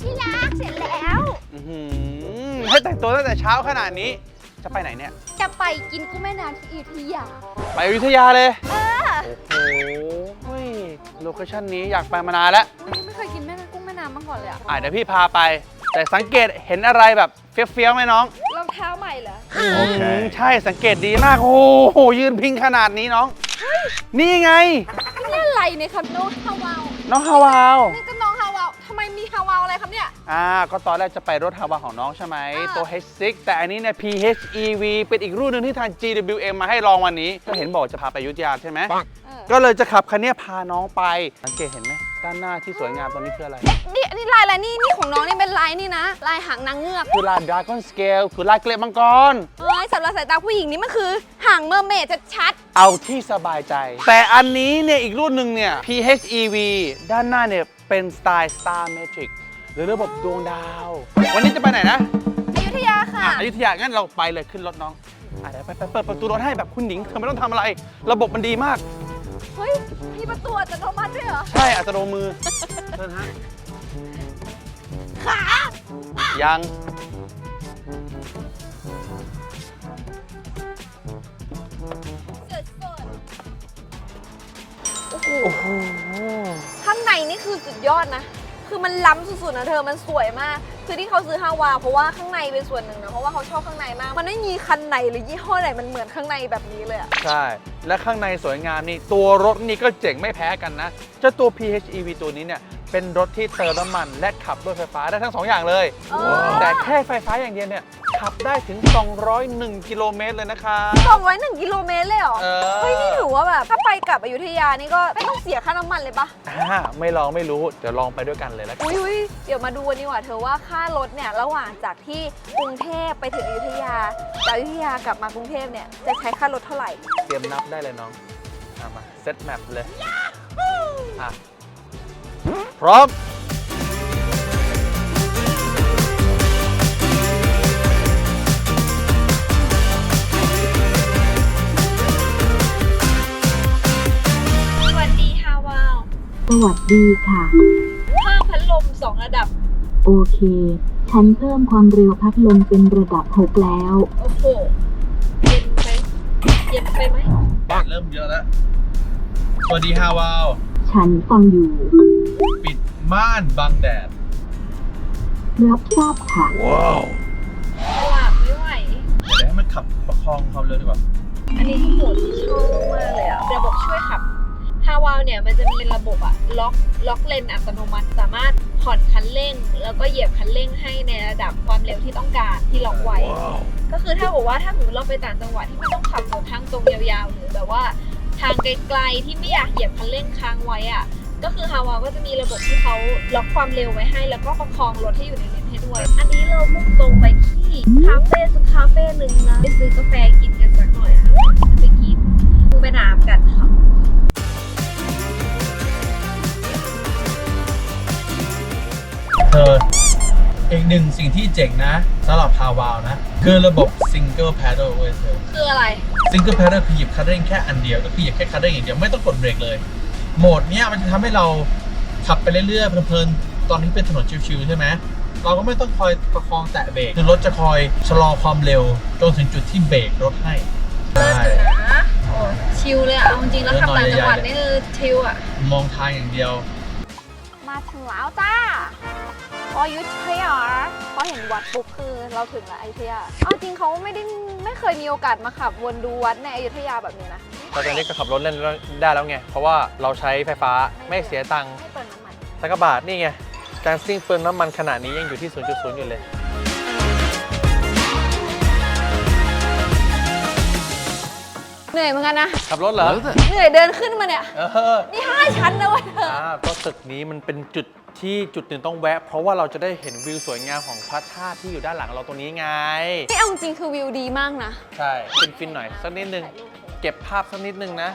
ที่รักเสร็จแล้ว อื้อหือให้แต่งตัวตั้งแต่เช้าขนาดนี้ จะไปไหนเนี่ย จะไปกินกุ้งแม่น้ำที่อยุธยา ไปอยุธยาเลย เออโอ้โหโลเคชั่นนี้อยากไปมานานแล้ว ไม่เคยกินแม่น้ำกุ้งแม่น้ำมาก่อนเลยอะอะเดี๋ยวพี่พาไป แต่สังเกตเห็นอะไรแบบเฟี้ยวๆไหมน้องรองเท้าใหม่เหรออืมใช่สังเกตดีมาก โอ้โหยืนพิงขนาดนี้น้อง นี่ไง นี่อะไรเนี่ยครับน้องฮาวาวน้องฮาวาวนี่ก็น้องฮาวาวทำไมมีฮาวาวอะไรครับเนี่ยอ่าก็ตอนแรกจะไปรถฮาวาของน้องใช่ไหมอ่าตัว H6 แต่อันนี้เนี่ย PHEV เป็นอีกรุ่นหนึ่งที่ทาง GWM มาให้ลองวันนี้ ก็เห็นบอกจะพาไปอยุธยาใช่ไหมเออก็เลยจะขับคันเนี้ยพาน้องไปสังเกตเห็นไหม ด้านหน้าที่สวยงามตรงนี้คืออะไร นี่นี่ลายอะไรนี่นี่ของน้องนี่เป็นลายนี่นะ ลายหางนางเงือกคือลาย Dragon Scale คือลายเกล็ดมังกร เอ้ยสำหรับสายตาผู้หญิงนี่มันคือหางเมอร์เมดชัดเอาที่สบายใจ แต่อันนี้เนี่ยอีกรุ่นหนึ่งเนี่ย PHEV ด้านหน้าเนี่ยเป็นสไตล์ Star Matrix หรือระบบดวงดาว วันนี้จะไปไหนนะ ๆอยุธยาค่ะ อะอยุธยางั้นเราไปเลยขึ้นรถน้องอะเดี๋ยวไปไปเปิดประตูรถให้แบบคุณหญิงเธอไม่ต้องทำอะไร ระบบมันดีมาก เฮ้ย มีประตูอัตโนมัติด้วยเหรอ ใช่อัตโนมือเชิญฮะขายังสดๆโอ้โหโอ้โหข้างในนี่คือสุดยอดนะ คือมันล้ำสุดๆนะเธอ มันสวยมาก คือที่เขาซื้อฮาวาเพราะว่าข้างในเป็นส่วนหนึ่งนะ เพราะว่าเขาชอบข้างในมาก มันไม่มีคันไหนหรือยี่ห้อไหนมันเหมือนข้างในแบบนี้เลยอะใช่ และข้างในสวยงามนี่ตัวรถนี่ก็เจ๋งไม่แพ้กันนะเจ้าตัว PHEV ตัวนี้เนี่ยเป็นรถที่เติมน้ำมันและขับด้วยไฟฟ้าได้ทั้งสองอย่างเลยอ๋อแต่แค่ไฟฟ้าอย่างเดียวเนี่ย ขับได้ถึง 201 กิโลเมตรเลยนะคะสองร้อยหนึ่งกิโลเมตรเลยเหรอ เออ เฮ้ย นี่ถือว่าแบบ ถ้าไปกลับอยุธยานี่ก็ไม่ต้องเสียค่าน้ำมันเลยปะอ่าไม่ลองไม่รู้ เดี๋ยวลองไปด้วยกันเลยแล้วกัน อุ้ยอุ้ยเดี๋ยวมาดูกันดีกว่าเธอว่าค่ารถเนี่ย ระหว่างจากที่กรุงเทพไปถึงอยุธยา จากอยุธยากลับมากรุงเทพเนี่ย จะใช้ค่ารถเท่าไหร่ เตรียมนับได้เลยน้องเอามาเซตแมปเลย อะ พร้อม สวัสดีค่ะเพิ่มพัดลมสองระดับ โอเค ฉันเพิ่มความเร็วพัดลมเป็นระดับ 6 แล้ว โอ้โห เย็นไป เย็นไปไหมบ้านเริ่มเยอะแล้ว สวัสดีฮาวาว ฉันฟังอยู่ ปิดม่านบังแดด รับทราบค่ะ ว้าวตลาดไม่ไหว เดี๋ยวให้มันขับประคองความเร็วดีกว่า อันนี้คือโหมดที่ชอบมากๆเลยอะระบบช่วยขับ ฮาวาวเนี่ยมันจะมีระบบอะล็อกล็อกเลนอัตโนมัติ สามารถผ่อนคันเร่ง แล้วก็เหยียบคันเร่งให้ในระดับความเร็วที่ต้องการที่ล็อกไว้ ก็คือถ้าบอกว่าถ้าสมมติเราไปต่างจังหวัดที่ไม่ต้องขับรถทางตรงยาวๆ หรือแบบว่าทางไกลๆที่ไม่อยากเหยียบคันเร่งค้างไว้อะก็คือฮาวาก็จะมีระบบที่เขาล็อกความเร็วไว้ให้ แล้วก็ประคองรถให้อยู่ในเลนให้ด้วย อันนี้เรามุ่งตรงไปที่คาเฟ่สักคาเฟ่หนึ่งนะไปซื้อกาแฟกินกันสักหน่อยค่ะจะไปกินกุ้งแม่น้ำกันค่ะ เธออีกหนึ่งสิ่งที่เจ๋งนะสำหรับฮาวาวนะ คือระบบ single pedal เว้ยเธอ คืออะไร single pedal คือหยิบคันเร่งแค่อันเดียวก็คือหยิบแค่คันเร่งอย่างเดียวไม่ต้องกดเบรกเลย โหมดเนี้ยมันจะทำให้เราขับไปเรื่อยๆเพลินๆตอนนี้เป็นถนนชิวๆใช่ไหมเราก็ไม่ต้องคอยประคองแตะเบรกคือรถจะคอยชะลอความเร็วจนถึงจุดที่เบรกรถให้เลิศใช่อยู่นะโอ้ชิลเลยอะเอาจริงๆแล้วขับต่างจังหวัดนี่คือชิลอะมองทางอย่างเดียว มาถึงแล้วจ้า อยุธยาพอเห็นวัดปุ๊บคือเราถึงแล้วอยุธยาเอาจริงเขาไม่ได้ไม่เคยมีโอกาสมาขับวนดูวัดในอยุธยาแบบนี้นะตอนนี้ก็ขับรถเล่นได้แล้วไง เพราะว่าเราใช้ไฟฟ้าไม่เสียตังค์ไม่เปิดน้ำมันสักกะบาทนี่ไงการซิ่งเปลืองน้ำมันขนาดนี้ยังอยู่ที่ 0.0 อยู่เลยเหนื่อยเหมือนกันนะขับรถเหรอเหนื่อยเดินขึ้นมาเนี่ยเออนี่ห้าชั้นนะเว้ยเธออ่าเพราะตึกนี้มันเป็นจุด ที่จุดหนึ่งต้องแวะ เพราะว่าเราจะได้เห็นวิวสวยงามของพระธาตุที่อยู่ด้านหลังเราตรงนี้ไง นี่เอาจริงคือวิวดีมากนะ ใช่ฟินๆหน่อยสักนิดนึง เก็บภาพสักนิดนึงนะ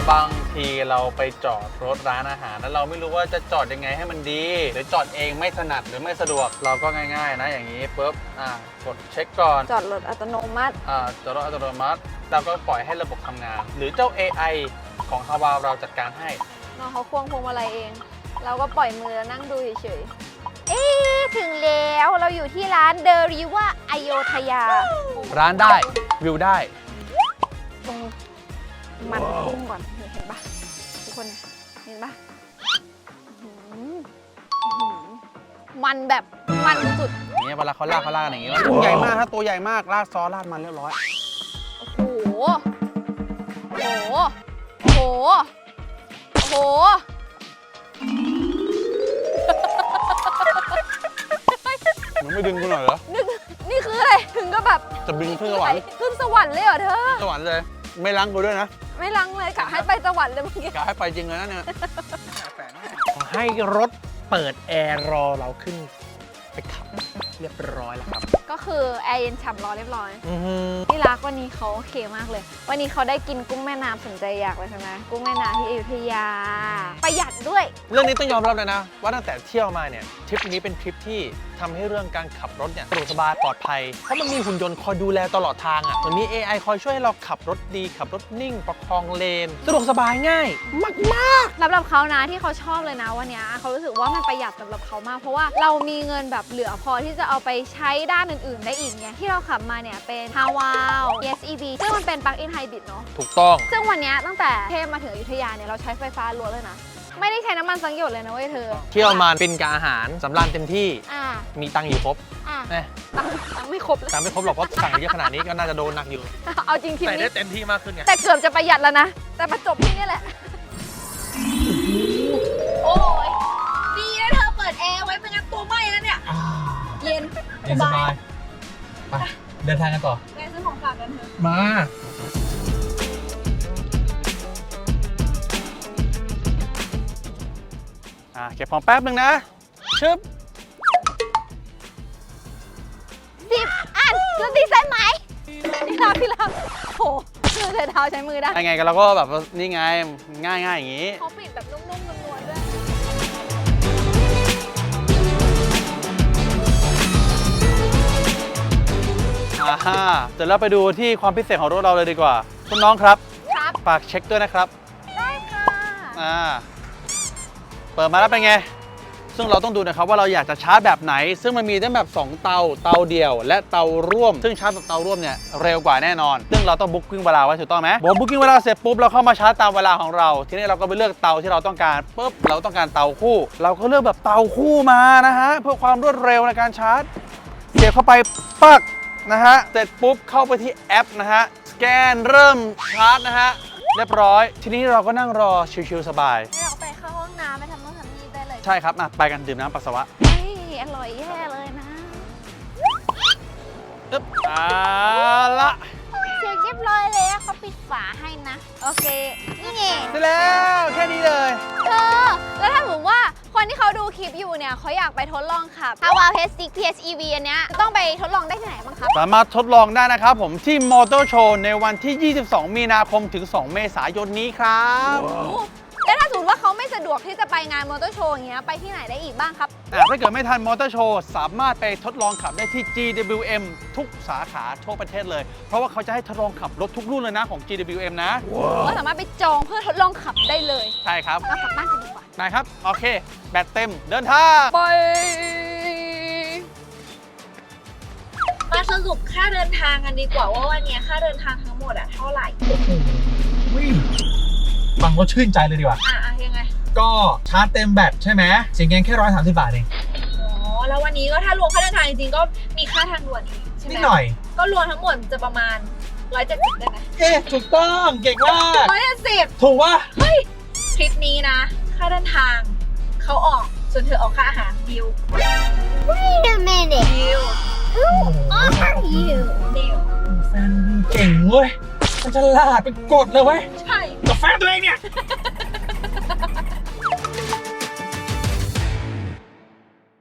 บางทีเราไปจอดรถร้านอาหาร แล้วเราไม่รู้ว่าจะจอดยังไงให้มันดี หรือจอดเองไม่ถนัดหรือไม่สะดวกเราก็ง่ายๆ นะอย่างนี้ปุ๊บอ่ากดเช็คก่อนจอดรถอัตโนมัติอ่าจอดรถอัตโนมัติเราก็ปล่อยให้ระบบทำงาน หรือเจ้า AI ของฮาวาเราจัดการให้ น้องเขาควงพวงมาลัยเอง เราก็ปล่อยมือแล้วนั่งดูเฉยๆเอ๊ะถึงแล้วเราอยู่ที่ร้านเดริว่าอโยธยา ร้านได้วิวได้ ตรง มันกุ้งก่อนนี่เห็นปะทุกคนเนี่ยเห็นปะอื้อหืออื้อหือมันแบบมันสุดอย่างเงี้ยเวลาเขาลากเขาลากกันอย่างงี้แล้วตัวใหญ่มากถ้าตัวใหญ่มากลากซอสลาดมันเรียบร้อย โอ้โห โอ้โห โอ้โห โอ้โหมึงไม่ดึงกูหน่อยเหรอ นึกนี่คืออะไร ถึงก็แบบ จะบินขึ้นสวรรค์ขึ้นสวรรค์เลยเหรอเธอ สวรรค์เลย ไม่ล้างกูด้วยนะ ไม่ลังเลยกะให้ไปสวรรค์เลยเมื่อกี้ กะให้ไปจริงเลยนะเนี่ยให้รถเปิดแอร์รอเราขึ้นไปขับเรียบร้อยแล้วครับก็คือแอร์เย็นฉ่ำรอเรียบร้อยอือหือที่รักวันนี้เขาโอเคมากเลย วันนี้เขาได้กินกุ้งแม่น้ำสนใจอยากเลยใช่ไหมกุ้งแม่น้ำที่อยุธยา ประหยัดด้วย เรื่องนี้ต้องยอมรับเลยนะ ว่าตั้งแต่เที่ยวมาเนี่ยทริปนี้เป็นทริปที่ ทำให้เรื่องการขับรถเนี่ยสะดวกสบายปลอดภัย เพราะมันมีหุ่นยนต์คอยดูแลตลอดทางอะมันมี AI คอยช่วยให้เราขับรถดี ขับรถนิ่ง ประคองเลน สะดวกสบายง่าย มากสำหรับเขานะที่เขาชอบเลยนะวันเนี้ยเขารู้สึกว่ามันประหยัดสำหรับเขามาก เพราะว่าเรามีเงินแบบเหลือพอที่จะเอาไปใช้ด้านอื่น ๆ ได้อีกไงที่เราขับมาเนี่ยเป็น h a w a l Yes EV ซึ่งมันเป็น plug-in hybrid เนอะๆ ถูกต้อง ซึ่งวันเนี้ยตั้งแต่เทพมาถึงอยุธยาเนี่ยเราใช้ไฟฟ้าล้วนเลยนะ ไม่ได้ใช้น้ำมันสังหยดเลยนะเว้ยเธอ เที่ยวมาเป็นกับอาหารสำราญเต็มที่ อ่า มีตังค์อยู่ครบอ่าแน่ตังค์ตังค์ไม่ครบเลยตังค์ไม่ครบหรอกเพราะสั่งเยอะขนาดนี้ก็น่าจะโดนหนักอยู่ เอาจริงทริปแต่ได้นี้เต็มที่มากขึ้นไง แต่เกือบจะประหยัดแล้วนะ แต่มาจบที่นี่แหละ โอ้ยดีนะเธอเปิดแอร์ไว้เป็นงั้นตัวไหม้แล้วเนี่ยอ่าเย็นเย็นสบาย ไป เดินทางกันต่อแม่ซื้อของฝากกันเถอะมา เก็บของแป๊บหนึ่งนะชึบสิบอันแล้วตีใส่ไหมพี่ลาพี่ลาโหคือใช้เท้าใช้มือได้ยังไงกันเราก็แบบว่านี่ไงง่ายๆอย่างงี้เขาปิดแบบนุ่มๆนวลๆด้วยอ่าฮะเดี๋ยวเราไปดูที่ความพิเศษของรถเราเลยดีกว่า คุณน้องครับ ครับ ฝากเช็คด้วยนะครับ ได้ค่ะ อ่า เปิดมาแล้วเป็นไง ซึ่งเราต้องดูนะครับว่าเราอยากจะชาร์จแบบไหน ซึ่งมันมีทั้งแบบ 2 เตา เตาเดียว และเตาร่วม ซึ่งชาร์จแบบเตาร่วมเนี่ยเร็วกว่าแน่นอน ซึ่งเราต้องบุ๊กิ้งเวลาไว้ถูกต้องไหมบอกบุ๊กิ้งเวลาเสร็จปุ๊บเราเข้ามาชาร์จตามเวลาของเรา ทีนี้เราก็ไปเลือกเตาที่เราต้องการปุ๊บเราต้องการเตาคู่ เราก็เลือกแบบเตาคู่มานะฮะเพื่อความรวดเร็วในการชาร์จเสียบเข้าไปปักนะฮะเสร็จปุ๊บเข้าไปที่แอปนะฮะสแกนเริ่มชาร์จนะฮะเรียบร้อย ทีนี้เราก็นั่งรอชิวๆสบาย ช่ครับอะไปกันดื่มน้ำปัสสาวะเฮ้ยอร่อยแย่เลยนะอึ๊บเอาละเสร็จเรียบร้อยแล้วเขาปิดฝาให้นะ โอเค นี่ไงเสร็จแล้วแค่นี้เลย เธอแล้วถ้าสมมติว่าคนที่เขาดูคลิปอยู่เนี่ยเขาอยากไปทดลองขับ h a w a p s 6 PHEV อันเนี้ยต้องไปทดลองได้ที่ไหนบ้างครับ สามารถทดลองได้นะครับผมที่มอเตอร์โชว์ในวันที่ 22 มีนาคมถึง 2 เมษายนนี้ครับ แล้วถ้าสมมติว่าเขาไม่สะดวกที่จะไปงานมอเตอร์โชว์อย่างเงี้ยไปที่ไหนได้อีกบ้างครับ อะถ้าเกิดไม่ทันมอเตอร์โชว์สามารถไปทดลองขับได้ที่ GWM ทุกสาขาทั่วประเทศเลย เพราะว่าเขาจะให้ทดลองขับรถทุกรุ่นเลยนะของ GWM นะ ก็สามารถไปจองเพื่อทดลองขับได้เลยใช่ครับ เรากลับบ้านกันดีกว่านะครับ โอเค แบตเต็มเดินทาง ไปมาสรุปค่าเดินทางกันดีกว่าว่าวันเนี้ยค่าเดินทางทั้งหมดอะเท่าไหร่วิ่ง ฟังก็ชื่นใจเลยดีกว่า อะอะยังไง ก็ชาร์จเต็มแบตใช่ไหมเสียเงินแค่ร้อยสามสิบบาทเอง อ๋อ แล้ววันนี้ก็ถ้ารวมค่าเดินทางจริงๆ ก็มีค่าทางด่วนอีกใช่ไหมนิดหน่อย ก็รวมทั้งหมดจะประมาณ170ได้ไหมเอ๊ะถูกต้องเก่งมากร้อยเจ็ดสิบถูกว่าทริปนี้นะ ค่าเดินทางเขาออก ส่วนเธอออกค่าอาหารดิว Wait a minute ดิว Who are you ดิว แฟนเก่งเว้ยมันฉลาดเป็นกฎเลยเว้ย ใช่ กับแฟนตัวเองเนี่ย